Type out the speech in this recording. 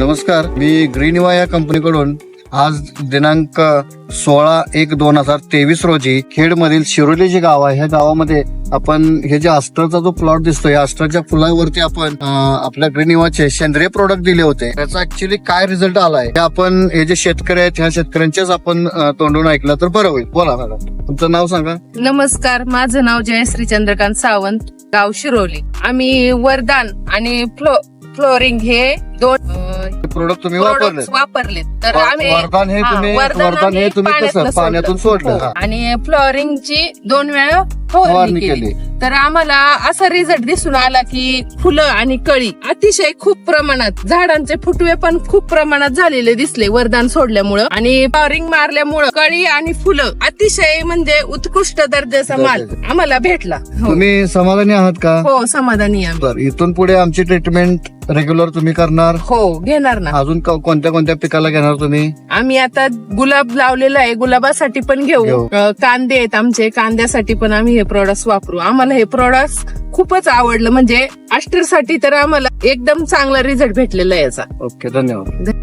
नमस्कार. मी ग्रीनवा या कंपनीकडून आज दिनांक सोळा एक दोन हजार तेवीस रोजी खेड मधील शिरोली जे गाव आहे ह्या गावामध्ये आपण हे जे अस्टरचा जो प्लॉट दिसतो या अस्टरच्या फुलावरती आपण आपल्या ग्रीनिवाचे सेंद्रिय प्रोडक्ट दिले होते. त्याचा ऍक्च्युली काय रिझल्ट आलाय हे आपण हे जे शेतकरी आहेत ह्या शेतकऱ्यांच्याच आपण तोंडून ऐकलं तर बरं होईल. बोला मॅडम तुमचं नाव सांगा. नमस्कार माझं नाव जयश्री चंद्रकांत सावंत गाव शिरोली. आम्ही वरदान आणि फ्लो फ्लोरिंग हे दोन प्रोडक्ट तुम्ही वापरले वापरले तर आम्ही वरदान हे हा, तुम्ही- वरदान वरदान हे तुम्ही कसं? पाण्यातनं सोडलं, हो. हा. आणि फ्लोरिंगची दोन वेळा फवारणी फवारणी केली. केली तर आम्हाला असा रिझल्ट दिसून आला की फुलं आणि कळी अतिशय खूप प्रमाणात झाडांचे फुटवे पण खूप प्रमाणात झालेले दिसले वरदान सोडल्यामुळं आणि फ्लॉरिंग मारल्यामुळं कळी आणि फुलं अतिशय म्हणजे उत्कृष्ट दर्जाचा माल. आम्हाला भेटला हो. तुम्ही समाधानी आहात का हो समाधानी आहे आम्ही. बर इथून पुढे आमची ट्रीटमेंट रेग्युलर तुम्ही करणार? हो घेणार ना. अजून क- कोणत्या कोणत्या पिकाला घेणार तुम्ही? आम्ही आता गुलाब लावलेला आहे गुलाबासाठी पण घेऊ. घेऊ. अ, कांदे आहेत आमचे कांद्यासाठी पण आम्ही हे प्रोडक्ट वापरू. आम्हाला हे प्रोडक्ट खूपच आवडलं. म्हणजे साठी तर आम्हाला एकदम चांगला रिझल्ट भेटलेला आहे याचा. ओके धन्यवाद.